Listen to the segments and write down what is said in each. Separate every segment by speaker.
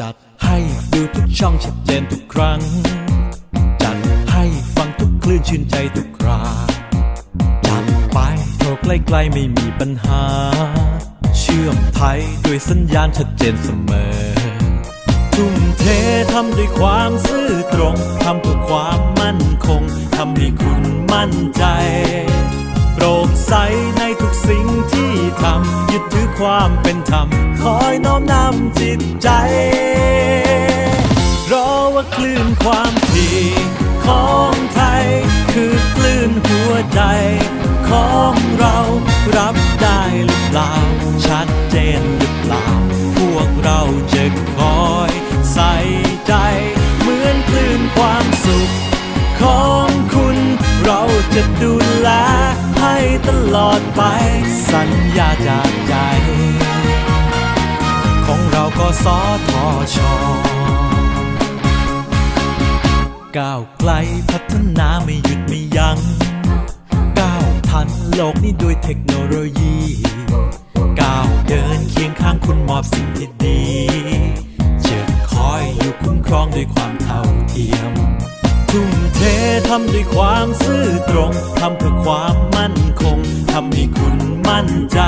Speaker 1: จัดให้ดูทุกช่องชัดเจนทุกครั้ง จัดให้ฟังทุกคลื่นชื่นใจทุกครา จัดไปโทรใกล้ๆไม่มีปัญหา เชื่อมไทยด้วยสัญญาณชัดเจนเสมอ ทุ่มเททำด้วยความซื่อตรงทำเพื่อความมั่นคงทำให้คุณมั่นใจโปร่งใสในทุกสิ่งที่ทำยึดถือความเป็นธรรม คอยน้อมนำจิตใจ ความถี่ของไทย คือคลื่นหัวใจ ของเรารับได้หรือเปล่า ชัดเจนหรือเปล่า พวกเราจะคอยใส่ใจ เหมือนคลื่นความสุข ของคุณ เราจะดูแลให้ตลอดไป สัญญาจากใจ ของเราก็สอทอชอ ก้าวไกลพัฒนาไม่หยุดไม่ยัง้งก้าวทันโลกนี้ด้วยเทคโนโลยีก้าวเดินเคียงข้างคุณมอบสิ่งที่ดีจะคอยอยู่คุ้มครองด้วยความเท่าเทียมทุ่มเททำด้วยความซื่อตรงทำเพื่อความมั่นคงทำให้คุณมั่นใจ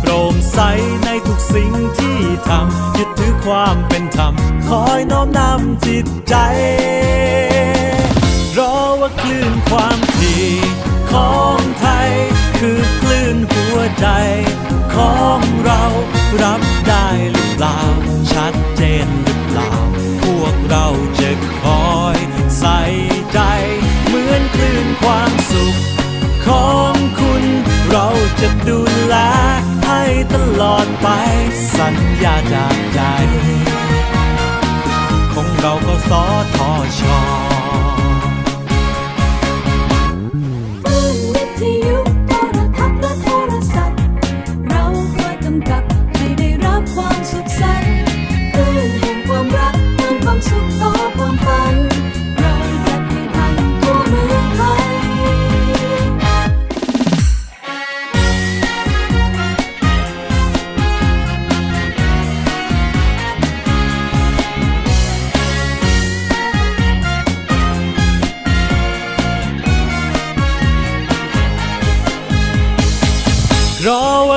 Speaker 1: โปร่งใสในทุกสิ่งที่ทำยึดถือความเป็นธรรมคอยน้อมนำจิตใจ หัวใจของเรารับได้หรือเปล่า ชัดเจนหรือเปล่า พวกเราจะคอยใส่ใจ เหมือนคลื่นความสุข ของคุณ เราจะดูแลให้ตลอดไป สัญญาจากใจ ของเราก็สอทอชอ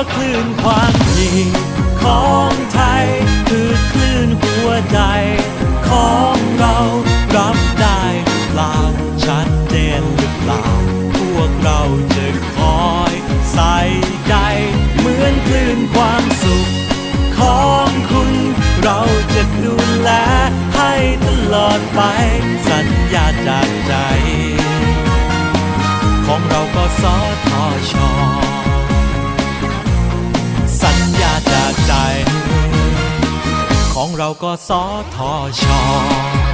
Speaker 2: ว่าคลื่นความ
Speaker 1: ถี่ของไทย คือคลื่นหัวใจ ของเรารับได้หรือเปล่าชัดเจนหรือเปล่า พวกเราจะคอยใส่ใจ เหมือนคลื่นความสุข ของคุณ เราจะดูแลให้ตลอดไป สัญญาจากใจ ของเราก็สอทอชอ เราก็สอทอชอ